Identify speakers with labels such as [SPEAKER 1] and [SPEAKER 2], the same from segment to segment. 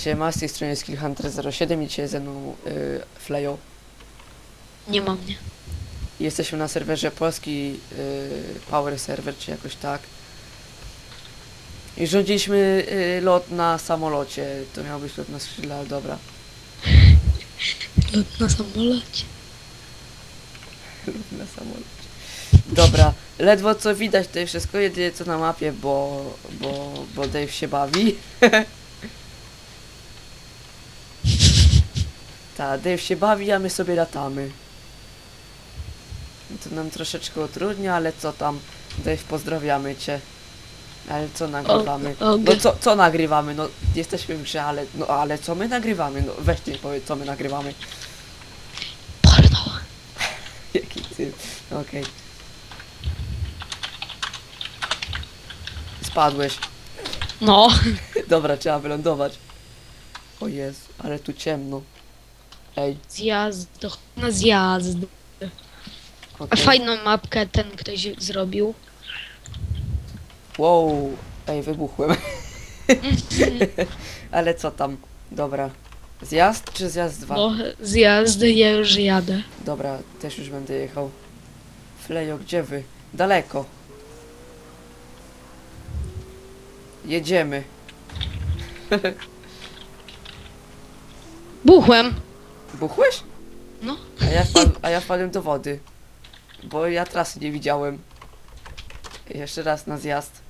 [SPEAKER 1] Siema, z tej strony jest Killhunter07 i dzisiaj ze mną y, Flejo.
[SPEAKER 2] Nie ma mnie.
[SPEAKER 1] Jesteśmy na serwerze polski y, Power Server, czy jakoś tak. I rządziliśmy y, lot na samolocie. To miał być lot na skrzydle, ale dobra.
[SPEAKER 2] Lot na samolocie.
[SPEAKER 1] Lot na samolocie. Dobra, ledwo co widać tutaj wszystko, jedynie co na mapie, bo, bo, bo Dave się bawi. Tak, Dave się bawi, a my sobie latamy. To nam troszeczkę utrudnia, ale co tam? Dave, pozdrawiamy cię. Ale co nagrywamy?
[SPEAKER 2] o,
[SPEAKER 1] No co, co nagrywamy? No jesteśmy w grze, ale, no, ale co my nagrywamy? No weź ty powiedz, co my nagrywamy.
[SPEAKER 2] Porno.
[SPEAKER 1] Jaki ty... Okej. Spadłeś.
[SPEAKER 2] No.
[SPEAKER 1] Dobra, trzeba wylądować. O Jezu, ale tu ciemno. Ej,
[SPEAKER 2] Zjazd. Na zjazd. A
[SPEAKER 1] okej.
[SPEAKER 2] fajną mapkę ten ktoś zrobił.
[SPEAKER 1] Wow, ej, wybuchłem. ale co tam? Dobra. Zjazd czy zjazd dwa?
[SPEAKER 2] No, zjazd, ja już jadę.
[SPEAKER 1] Dobra, też już będę jechał. Flejo, gdzie wy? Daleko. Jedziemy.
[SPEAKER 2] Buchłem.
[SPEAKER 1] Buchłeś?
[SPEAKER 2] No.
[SPEAKER 1] A ja, wpadł, a ja wpadłem do wody. Bo ja trasy nie widziałem. Jeszcze raz na zjazd.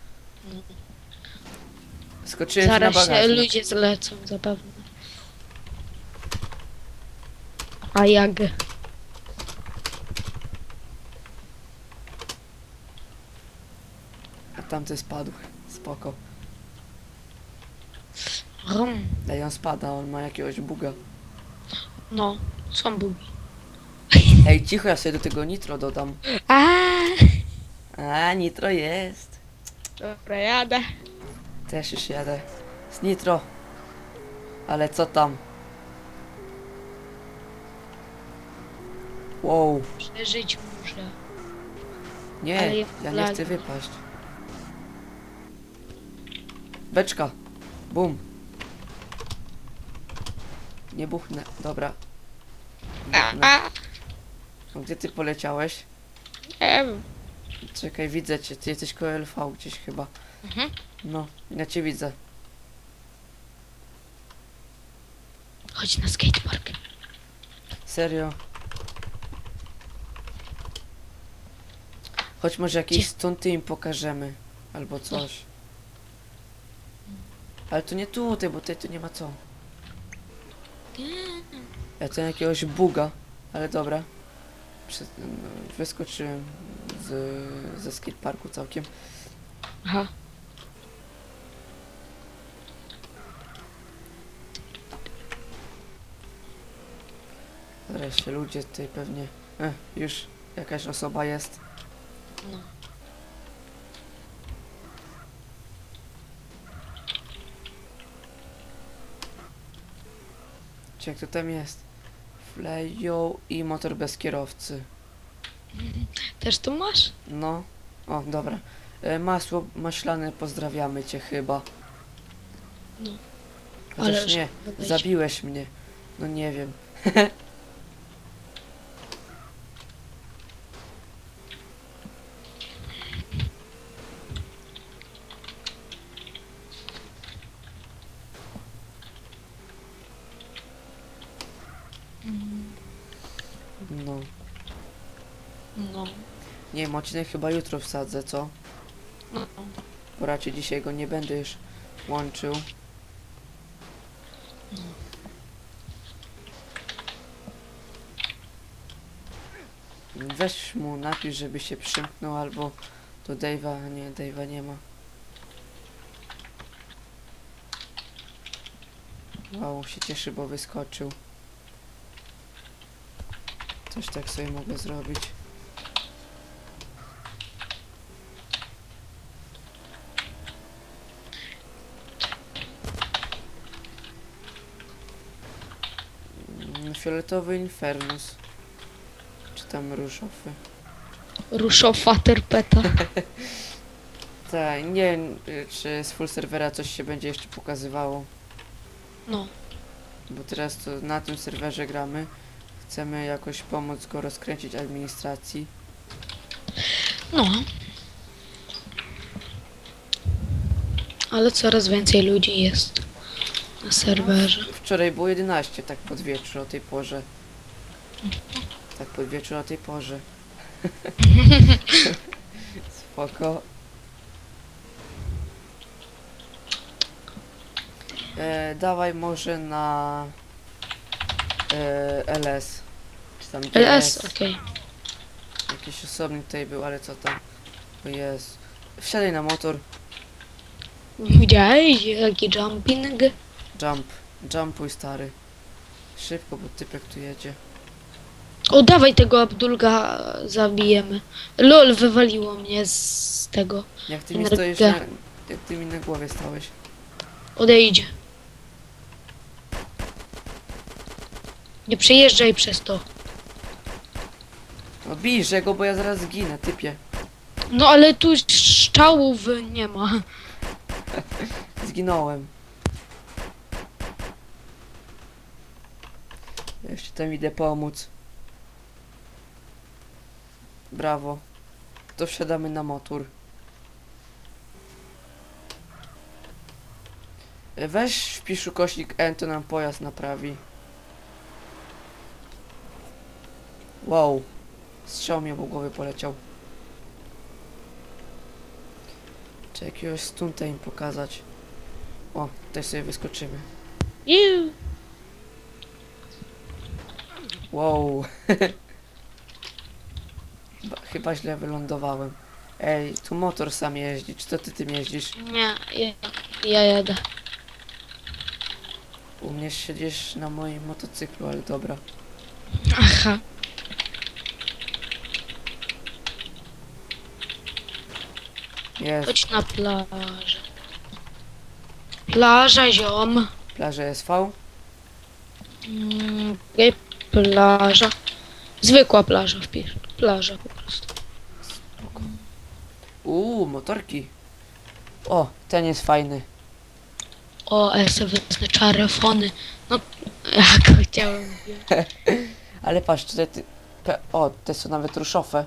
[SPEAKER 1] Skoczyłem się na
[SPEAKER 2] Zaraz się
[SPEAKER 1] bagażnik.
[SPEAKER 2] ludzie zlecą zapewne. A jak?
[SPEAKER 1] A tamty spadł. Spoko.
[SPEAKER 2] Rum.
[SPEAKER 1] Ej, on spada, on ma jakiegoś buga.
[SPEAKER 2] No, są bugi.
[SPEAKER 1] Ej, cicho, ja sobie do tego nitro dodam.
[SPEAKER 2] A,
[SPEAKER 1] A, nitro jest.
[SPEAKER 2] Dobra, jadę.
[SPEAKER 1] Też już jadę. Z nitro. Ale co tam? Wow.
[SPEAKER 2] Przeżyć muszę.
[SPEAKER 1] Nie,
[SPEAKER 2] ja
[SPEAKER 1] ja nie
[SPEAKER 2] lag.
[SPEAKER 1] chcę wypaść. Beczka. Bum. Nie buchnę. Dobra. Buchnę. No, Gdzie ty poleciałeś?
[SPEAKER 2] nie wiem.
[SPEAKER 1] Czekaj, widzę cię. Ty jesteś koło LV gdzieś chyba.
[SPEAKER 2] Mhm.
[SPEAKER 1] No, ja cię widzę.
[SPEAKER 2] Chodź na skatepark.
[SPEAKER 1] Serio. Choć może jakieś
[SPEAKER 2] Gdzie?
[SPEAKER 1] stunty im pokażemy. Albo coś. Ale to nie tutaj, bo tutaj tu nie ma co. Ja tu jakiegoś buga. Ale dobra. Prze- wyskoczyłem z, ze skateparku całkiem.
[SPEAKER 2] Aha.
[SPEAKER 1] Zaraz się ludzie tutaj pewnie... Eh, już jakaś osoba jest.
[SPEAKER 2] No.
[SPEAKER 1] Czy jak to tam jest? Flejo i motor bez kierowcy.
[SPEAKER 2] Też tu masz?
[SPEAKER 1] No. O, dobra. E, masło maślane, pozdrawiamy cię chyba.
[SPEAKER 2] No.
[SPEAKER 1] Chociaż
[SPEAKER 2] Ależ
[SPEAKER 1] nie, zabiłeś mnie. No nie wiem. No.
[SPEAKER 2] No.
[SPEAKER 1] Nie wiem, odcinek chyba jutro wsadzę, co?
[SPEAKER 2] no.
[SPEAKER 1] Bo raczej dzisiaj go nie będę już łączył. Weź mu napisz, żeby się przymknął, albo do Dave'a, nie, Dave'a nie ma. Wow, się cieszy, bo wyskoczył. Coś tak sobie mogę zrobić. Mm, Fioletowy Infernus. Czy tam różowy?
[SPEAKER 2] Ruszowa terpeta.
[SPEAKER 1] Tak, nie wiem, y, czy z full serwera coś się będzie jeszcze pokazywało.
[SPEAKER 2] No.
[SPEAKER 1] Bo teraz to na tym serwerze gramy. Chcemy jakoś pomóc go rozkręcić administracji.
[SPEAKER 2] No. Ale coraz więcej ludzi jest na serwerze.
[SPEAKER 1] Wczoraj było 11, tak pod wieczór o tej porze. Tak pod wieczór o tej porze. Spoko. E, dawaj może na e, LS. Czy tam
[SPEAKER 2] LS,
[SPEAKER 1] GS.
[SPEAKER 2] okej.
[SPEAKER 1] Jakiś osobnik tutaj był, ale co tam? O jest. Wsiadaj na motor.
[SPEAKER 2] Widziałeś jaki jumping?
[SPEAKER 1] Jump. Jumpuj stary. Szybko, bo typek tu jedzie.
[SPEAKER 2] O, dawaj tego Abdulga zabijemy. Lol, wywaliło mnie z tego.
[SPEAKER 1] Jak ty mi
[SPEAKER 2] Energia.
[SPEAKER 1] stoisz na, Jak ty mi na głowie stałeś.
[SPEAKER 2] Odejdź. Nie przejeżdżaj przez to.
[SPEAKER 1] No bijże go, bo ja zaraz zginę, typie.
[SPEAKER 2] No ale tu szczałów nie ma.
[SPEAKER 1] Zginąłem. Jeszcze tam idę pomóc. Brawo. To wsiadamy na motor. Weź wpisz ukośnik N, to nam pojazd naprawi. Wow. Strzał mnie po głowie poleciał. Czy jakiegoś stunta im pokazać. O, tutaj sobie wyskoczymy.
[SPEAKER 2] Iu.
[SPEAKER 1] Wow. Chyba, chyba źle wylądowałem. Ej, tu motor sam jeździ. Czy to ty tym jeździsz?
[SPEAKER 2] Nie, ja, ja jadę.
[SPEAKER 1] U mnie siedzisz na moim motocyklu, ale dobra.
[SPEAKER 2] Aha.
[SPEAKER 1] Jest,
[SPEAKER 2] Chodź na plażę. Plaża, ziom.
[SPEAKER 1] plaża SV.
[SPEAKER 2] Mm, plaża. Zwykła plaża wpisz. Plaża po prostu.
[SPEAKER 1] Uuu, motorki. O, ten jest fajny.
[SPEAKER 2] O, ja sobie wezmę czarefony. No, jak chciałem.
[SPEAKER 1] Ale patrz, tutaj ty... Pe... O, te są nawet ruszowe.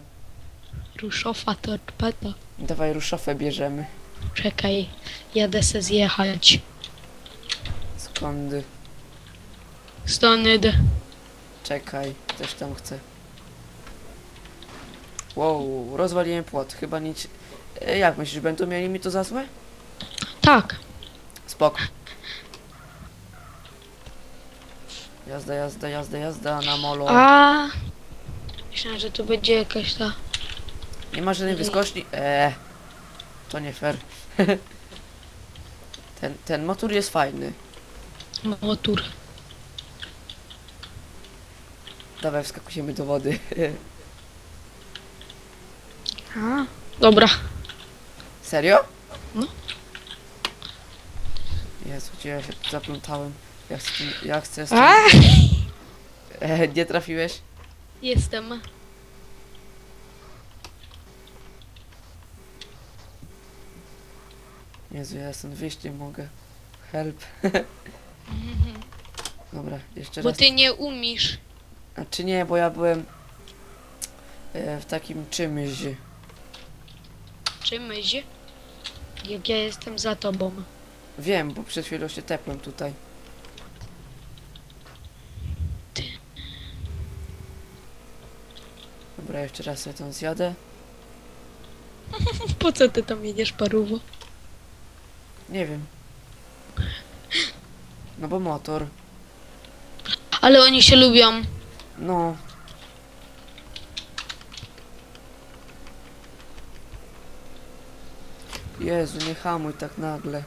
[SPEAKER 2] Ruszowa torpeda.
[SPEAKER 1] Dawaj ruszowe bierzemy.
[SPEAKER 2] Czekaj, jadę se zjechać.
[SPEAKER 1] Skąd?
[SPEAKER 2] Stony.
[SPEAKER 1] Czekaj, też tam chcę. Wow, rozwaliłem płot. Chyba nic... E, Jak myślisz, będą mieli mi to za złe?
[SPEAKER 2] Tak.
[SPEAKER 1] Spoko. Jazda, jazda, jazda, jazda na molo.
[SPEAKER 2] A. Myślałem, że to będzie jakaś ta.
[SPEAKER 1] Nie ma żadnej wyskoczni. Eee, to nie fair. ten, ten motor jest fajny.
[SPEAKER 2] motor.
[SPEAKER 1] Dawaj, wskakujemy do wody.
[SPEAKER 2] A. Dobra.
[SPEAKER 1] Serio?
[SPEAKER 2] No.
[SPEAKER 1] Jezu, gdzie ja się zaplątałem? Ja chcę, ja chcę...
[SPEAKER 2] A.
[SPEAKER 1] E, nie trafiłeś?
[SPEAKER 2] Jestem.
[SPEAKER 1] Jezu, ja stąd wyjść nie mogę. Help. Dobra, jeszcze
[SPEAKER 2] Bo
[SPEAKER 1] raz.
[SPEAKER 2] ty nie umiesz.
[SPEAKER 1] A czy nie, bo ja byłem e, w takim czymś.
[SPEAKER 2] Czymś? Jak ja jestem za tobą.
[SPEAKER 1] Wiem, bo przed chwilą się tepłem tutaj.
[SPEAKER 2] Ty.
[SPEAKER 1] Dobra, jeszcze raz sobie tam zjadę.
[SPEAKER 2] Po co ty tam jedziesz paruwo?
[SPEAKER 1] Nie wiem. No bo motor.
[SPEAKER 2] Ale oni się lubią.
[SPEAKER 1] No. Jezu, nie hamuj tak nagle.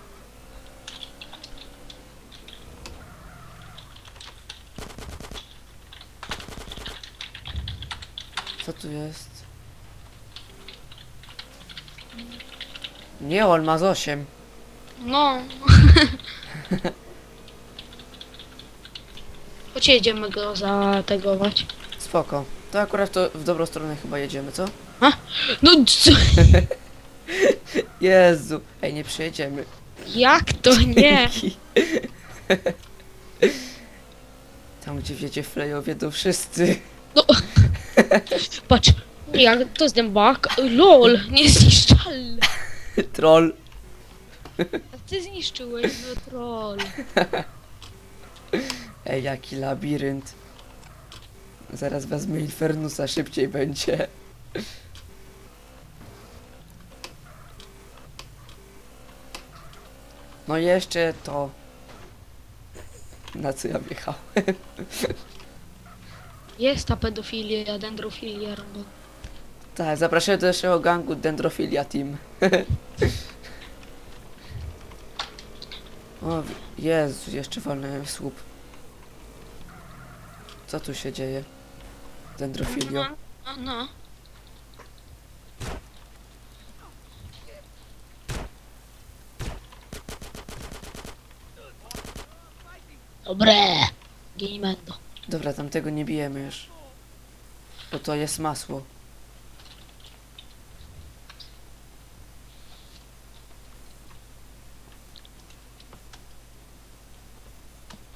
[SPEAKER 1] Co tu jest? Nie, on ma z 8.
[SPEAKER 2] No. Chodź jedziemy go zategować.
[SPEAKER 1] Spoko. To akurat to w dobrą stronę chyba jedziemy, co?
[SPEAKER 2] No co?
[SPEAKER 1] Jezu. Ej, nie przejedziemy.
[SPEAKER 2] Jak to nie?
[SPEAKER 1] Tam, gdzie wiecie Frejowie, to wszyscy.
[SPEAKER 2] Patrz, jak to zębak. LOL, niezniszczalny.
[SPEAKER 1] Troll.
[SPEAKER 2] A ty zniszczyłeś, no troll.
[SPEAKER 1] Ej, jaki labirynt. Zaraz wezmę Infernusa, szybciej będzie. No jeszcze to... Na co ja wjechałem?
[SPEAKER 2] Jest ta pedofilia, dendrofilia, robo.
[SPEAKER 1] Tak, zapraszam do naszego gangu Dendrofilia Team. o, Jezu, jeszcze walnąłem w słup. Co tu się dzieje? Dendrofilio.
[SPEAKER 2] No, no, no. Dobre. Ginimendo.
[SPEAKER 1] Dobra, tamtego nie bijemy już. Bo to jest masło.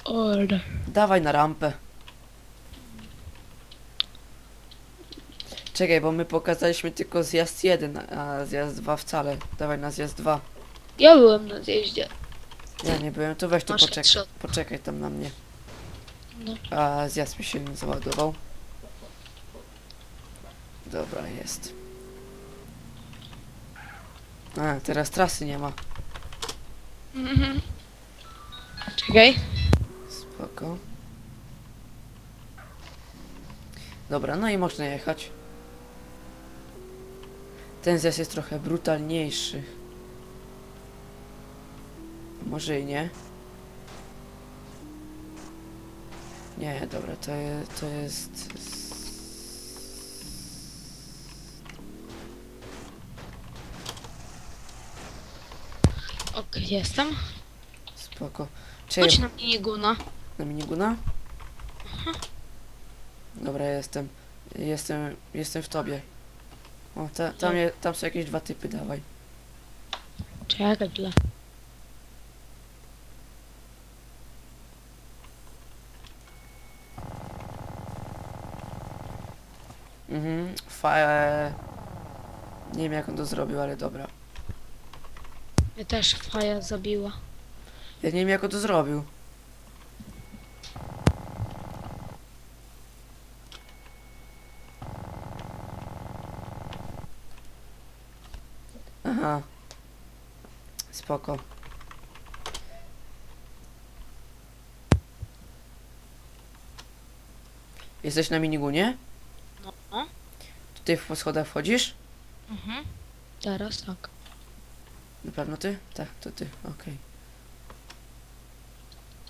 [SPEAKER 2] Order.
[SPEAKER 1] Dawaj na rampę. Czekaj, bo my pokazaliśmy tylko zjazd 1, a zjazd 2 wcale. Dawaj na zjazd 2.
[SPEAKER 2] Ja byłem na zjeździe.
[SPEAKER 1] Ja nie byłem, to weź tu
[SPEAKER 2] Masz
[SPEAKER 1] poczekaj.
[SPEAKER 2] headshot.
[SPEAKER 1] Poczekaj tam na mnie.
[SPEAKER 2] No.
[SPEAKER 1] A zjazd mi się nie załadował. Dobra, jest. A, teraz trasy nie ma.
[SPEAKER 2] Mhm. Czekaj.
[SPEAKER 1] Spoko. Dobra, no i można jechać. Ten zjazd jest trochę brutalniejszy. Może i nie. Nie, dobra, to, je, to jest...
[SPEAKER 2] Okej, jestem.
[SPEAKER 1] Spoko.
[SPEAKER 2] Chodź
[SPEAKER 1] Czekaj,
[SPEAKER 2] na miniguna.
[SPEAKER 1] na miniguna? Dobra, jestem. Jestem, jestem w tobie. O, ta, tam, je, tam są jakieś dwa typy, dawaj.
[SPEAKER 2] Czekaj, dla.
[SPEAKER 1] Mhm, fa... e, Nie wiem jak on to zrobił, ale dobra.
[SPEAKER 2] Mnie też faja zabiła.
[SPEAKER 1] Ja nie wiem jak on to zrobił. Aha. Spoko. Jesteś na minigunie?
[SPEAKER 2] No.
[SPEAKER 1] Tutaj po schodach wchodzisz?
[SPEAKER 2] Mhm. Teraz tak.
[SPEAKER 1] Na pewno ty? Tak, to ty, okej.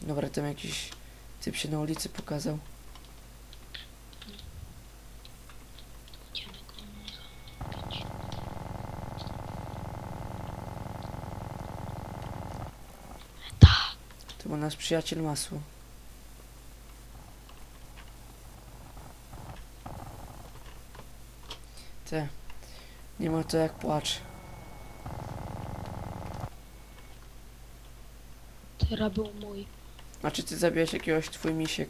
[SPEAKER 1] Dobra, tam jakiś typ się na ulicy pokazał. To był nasz przyjaciel masło. Te. Nie ma to jak płacz.
[SPEAKER 2] Teraz był mój.
[SPEAKER 1] Znaczy ty zabijesz jakiegoś twój misiek.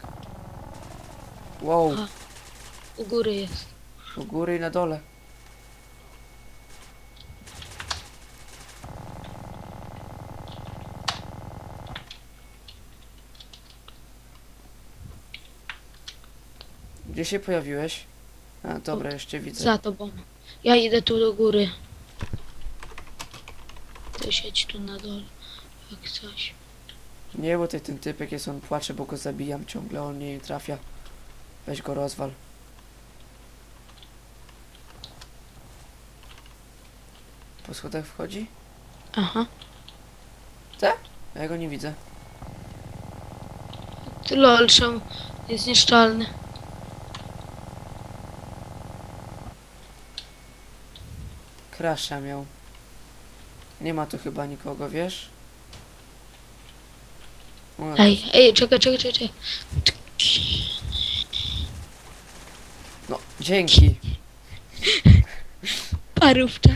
[SPEAKER 1] Wow,
[SPEAKER 2] Aha. U góry jest.
[SPEAKER 1] u góry i na dole. Gdzie się pojawiłeś? A, dobra, jeszcze widzę.
[SPEAKER 2] Za tobą. Ja idę tu do góry. Ty siedź tu na dole. Jak coś.
[SPEAKER 1] Nie, bo tutaj ten typek jest, on płacze, bo go zabijam ciągle, on nie trafia. Weź go rozwal. Po schodach wchodzi?
[SPEAKER 2] Aha.
[SPEAKER 1] Ja go nie widzę.
[SPEAKER 2] Ty lol, czemu jest nieszczalny.
[SPEAKER 1] Krasza miał. Nie ma tu chyba nikogo, wiesz? O,
[SPEAKER 2] Ej, ej, czekaj, czekaj, czekaj.
[SPEAKER 1] No, dzięki.
[SPEAKER 2] Parówcza.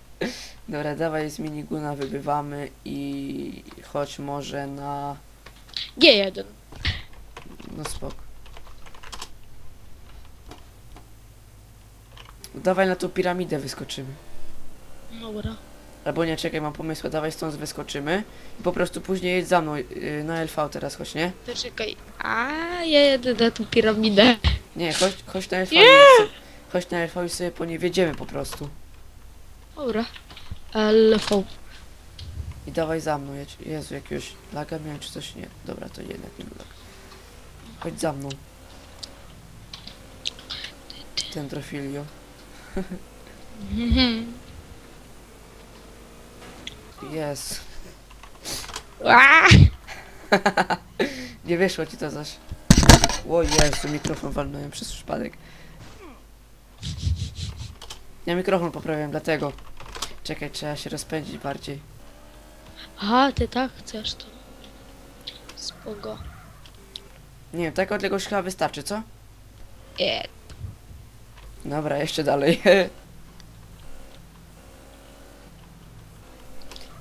[SPEAKER 1] Dobra, dawaj z miniguna wybywamy i chodź może na
[SPEAKER 2] G1.
[SPEAKER 1] No spoko. Dawaj na tą piramidę wyskoczymy.
[SPEAKER 2] Dobra.
[SPEAKER 1] Albo nie, czekaj, mam pomysł, dawaj stąd wyskoczymy. I po prostu później jedź za mną yy, na LV teraz, chodź, nie?
[SPEAKER 2] To czekaj. A ja jedę na tą piramidę.
[SPEAKER 1] Nie, chodź, chodź na LV.
[SPEAKER 2] Nie!
[SPEAKER 1] i sobie- Chodź na LV i sobie po nie wiedziemy po prostu.
[SPEAKER 2] Dobra. LV.
[SPEAKER 1] I dawaj za mną, jedź. Jezu, jakiegoś laga miałem czy coś? Nie. Dobra, to jednak nie lag. Chodź za mną. Dendrofilio.
[SPEAKER 2] Mhm.
[SPEAKER 1] Jest. Nie wyszło ci to zaś. O Jezu, mikrofon walnąłem przez przypadek. Ja mikrofon poprawiłem, dlatego. Czekaj, trzeba się rozpędzić bardziej.
[SPEAKER 2] Aha, ty tak chcesz to. Spoko.
[SPEAKER 1] Nie wiem, taka odległość chyba wystarczy, co?
[SPEAKER 2] Nie.
[SPEAKER 1] Dobra, jeszcze dalej.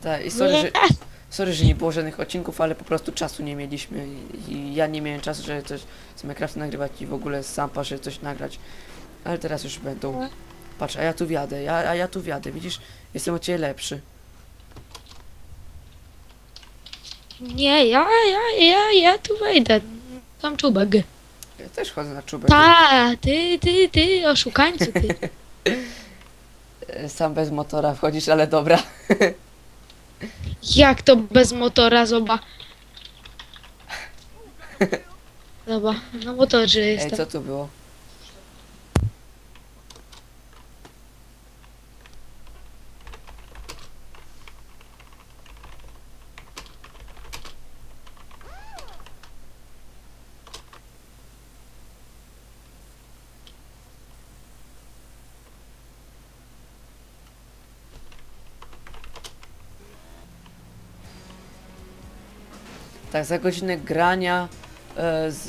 [SPEAKER 1] Tak, i sorry, że, sorry, że nie było żadnych odcinków, ale po prostu czasu nie mieliśmy i, i ja nie miałem czasu, żeby coś z Minecrafta nagrywać i w ogóle z Sampa, żeby coś nagrać. Ale teraz już będą. Patrz, a ja tu wiadę, ja, a ja tu wiadę, widzisz? Jestem od ciebie lepszy.
[SPEAKER 2] Nie, ja, ja, ja, ja tu wejdę. Tam czubek.
[SPEAKER 1] Ja też chodzę na czubek.
[SPEAKER 2] Ta, ty, ty, ty, oszukańcu, ty.
[SPEAKER 1] Sam bez motora wchodzisz, ale dobra.
[SPEAKER 2] Jak to bez motora, zoba. Zoba, na motorze
[SPEAKER 1] Ej,
[SPEAKER 2] jestem.
[SPEAKER 1] co tu było? Tak, za godzinę grania e, z,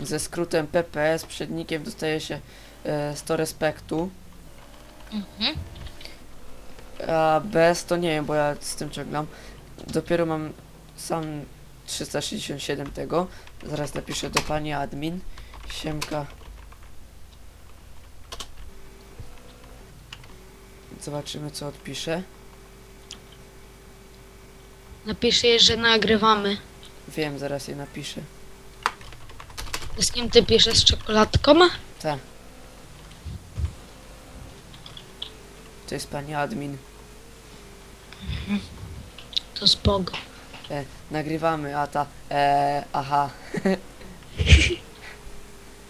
[SPEAKER 1] ze skrótem PPS przed nikiem dostaje się e, 100 respektu,
[SPEAKER 2] Mhm.
[SPEAKER 1] a bez to nie wiem, bo ja z tym ciągam. Dopiero mam sam 367 tego. Zaraz napiszę do pani admin. Siemka. Zobaczymy co odpiszę.
[SPEAKER 2] Napiszę jej, że nagrywamy.
[SPEAKER 1] Wiem, zaraz je napiszę.
[SPEAKER 2] Z kim ty piszesz? Z czekoladką?
[SPEAKER 1] Tak. To jest pani admin.
[SPEAKER 2] To spoko.
[SPEAKER 1] E, nagrywamy, a ta. E, aha.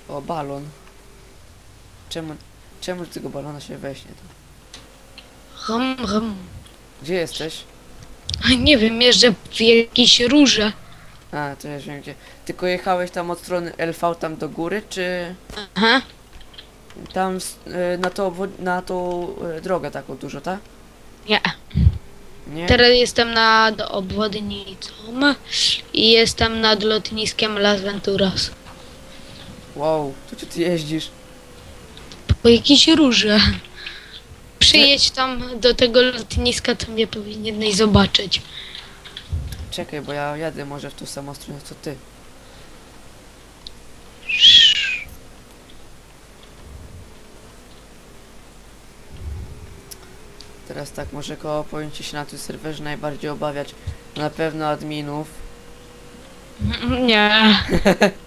[SPEAKER 1] o, balon. Czemu, czemu tego balona się weźmie? To?
[SPEAKER 2] Hum, hum.
[SPEAKER 1] Gdzie jesteś?
[SPEAKER 2] Nie wiem, jeżdżę w jakiejś róże.
[SPEAKER 1] A, to już wiem gdzie. Tylko jechałeś tam od strony LV tam do góry, czy
[SPEAKER 2] Aha.
[SPEAKER 1] tam s- e, na, to, obwod- na tą e, drogę taką dużo, tak?
[SPEAKER 2] Nie.
[SPEAKER 1] Nie?
[SPEAKER 2] Teraz jestem nad obwodnicą i jestem nad lotniskiem Las Venturas.
[SPEAKER 1] Wow, to gdzie ty jeździsz?
[SPEAKER 2] Po jakiejś róże. Przyjedź tam do tego lotniska, to mnie powinieneś zobaczyć.
[SPEAKER 1] Czekaj, bo ja jadę może w tą samą stronę co ty. Teraz tak, może koło powinci się na tym serwerze najbardziej obawiać. Na pewno adminów.
[SPEAKER 2] Nie.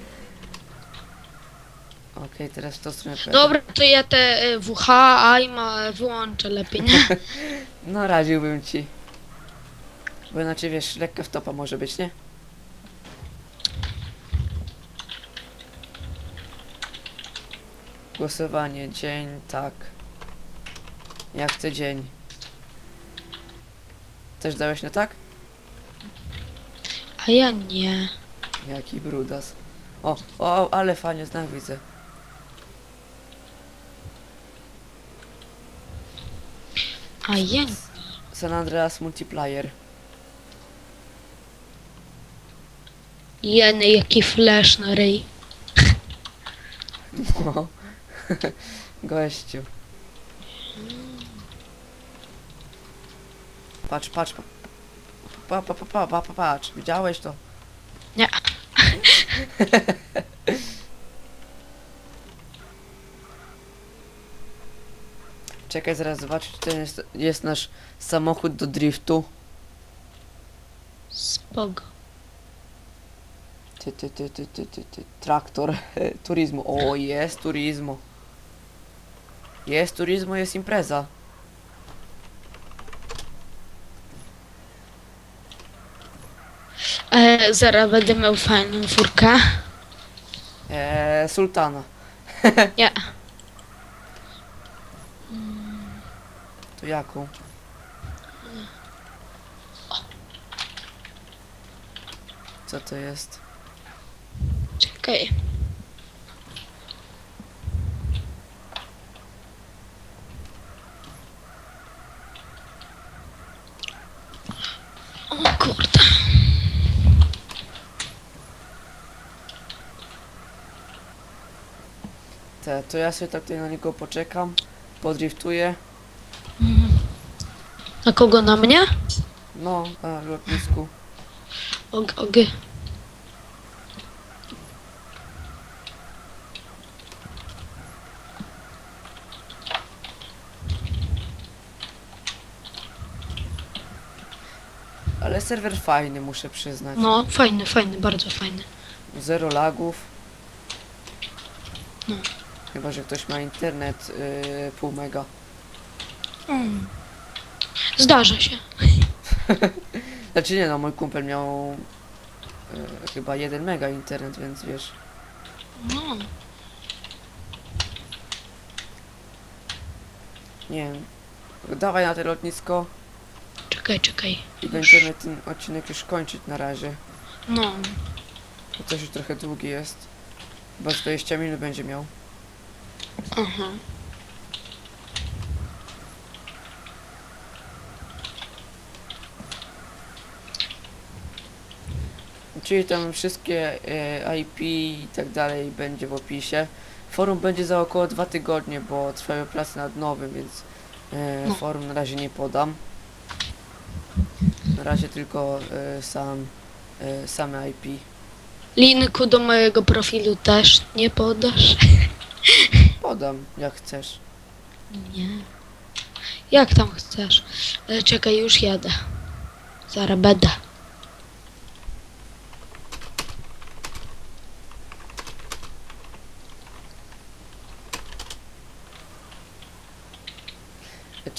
[SPEAKER 1] Okej, teraz w tą stronę pojadę.
[SPEAKER 2] Dobra, to ja te e, WH, AIMA wyłączę lepiej, nie?
[SPEAKER 1] No radziłbym ci. Bo inaczej wiesz, lekka wtopa może być, nie? Głosowanie, dzień, tak. Jak chcę dzień. Też dałeś na tak?
[SPEAKER 2] A ja nie.
[SPEAKER 1] Jaki brudas. O, o, ale fajnie znak widzę.
[SPEAKER 2] A nie.
[SPEAKER 1] San Andreas Multiplier.
[SPEAKER 2] Jeny, jaki flash na ryj.
[SPEAKER 1] No. Gościu. Patrz, patrz. pa- pa, pa, pa, pa, pa, pa, patrz, widziałeś to?
[SPEAKER 2] Nie.
[SPEAKER 1] Czekaj, zaraz zobaczyć, to jest, jest nasz samochód do driftu.
[SPEAKER 2] Spoko.
[SPEAKER 1] Ty, ty, ty, ty, ty, ty, ty. Traktor turizmu. O, jest turizmu. Jest turizmu, jest impreza.
[SPEAKER 2] E, zaraz będę miał fajną furkę.
[SPEAKER 1] Eee, sultana.
[SPEAKER 2] Nie.
[SPEAKER 1] To jaką? Co to jest?
[SPEAKER 2] Czekaj. O kurde.
[SPEAKER 1] Te, to ja sobie tak tutaj na niego poczekam. Podriftuję.
[SPEAKER 2] Na kogo na mnie?
[SPEAKER 1] No, na lotnisku.
[SPEAKER 2] Og, og.
[SPEAKER 1] Ale serwer fajny, muszę przyznać.
[SPEAKER 2] No, fajny, fajny, bardzo fajny.
[SPEAKER 1] Zero lagów.
[SPEAKER 2] No.
[SPEAKER 1] Chyba, że ktoś ma internet yy, pół mega.
[SPEAKER 2] Mm. Zdarza się.
[SPEAKER 1] Znaczy nie no, mój kumpel miał yy, chyba 1 mega internet, więc wiesz.
[SPEAKER 2] No.
[SPEAKER 1] Nie wiem. Dawaj na to lotnisko
[SPEAKER 2] Czekaj, czekaj.
[SPEAKER 1] i będziemy ten odcinek już kończyć na razie.
[SPEAKER 2] No.
[SPEAKER 1] Bo coś już trochę długi jest. Chyba z 20 minut będzie miał.
[SPEAKER 2] Aha.
[SPEAKER 1] Czyli tam wszystkie e, IP i tak dalej będzie w opisie. Forum będzie za około dwa tygodnie, bo trwają prace nad nowym, więc e,
[SPEAKER 2] No.
[SPEAKER 1] forum na razie nie podam. Na razie tylko e, sam same IP.
[SPEAKER 2] Linku do mojego profilu też nie podasz?
[SPEAKER 1] Podam jak chcesz.
[SPEAKER 2] Nie. Jak tam chcesz? Czekaj, już jadę. Zaraz będę.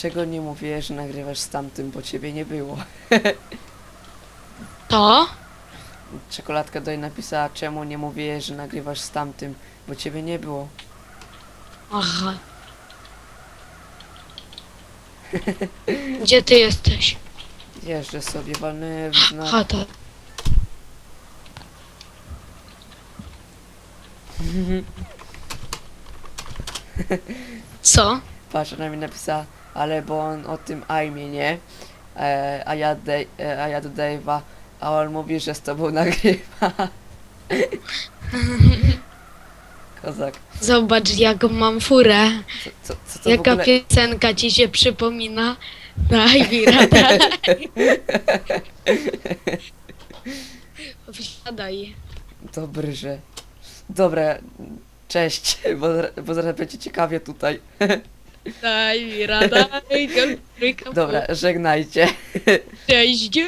[SPEAKER 1] Czego nie mówię, że nagrywasz z tamtym, bo ciebie nie było.
[SPEAKER 2] To?
[SPEAKER 1] Czekoladka doj napisała, czemu nie mówię, że nagrywasz z tamtym, bo ciebie nie było.
[SPEAKER 2] Aha. Gdzie ty jesteś?
[SPEAKER 1] Jeżdżę sobie, walnę w znak.
[SPEAKER 2] Chata. Co?
[SPEAKER 1] Patrz, ona mi napisała, ale bo on o tym aimie, nie? E, a, ja de, e, a ja do Dave'a, a on mówi, że z tobą nagrywa. Kozak,
[SPEAKER 2] Zobacz jaką mam furę.
[SPEAKER 1] co, co, co to w
[SPEAKER 2] Jaka
[SPEAKER 1] ogóle...
[SPEAKER 2] piosenka ci się przypomina? Daj mi radę. Wsiadaj.
[SPEAKER 1] Dobry, że... Dobra, cześć, bo, bo zaraz będzie ciekawie tutaj.
[SPEAKER 2] Daj mi radę.
[SPEAKER 1] Dobra, żegnajcie.
[SPEAKER 2] Cześć.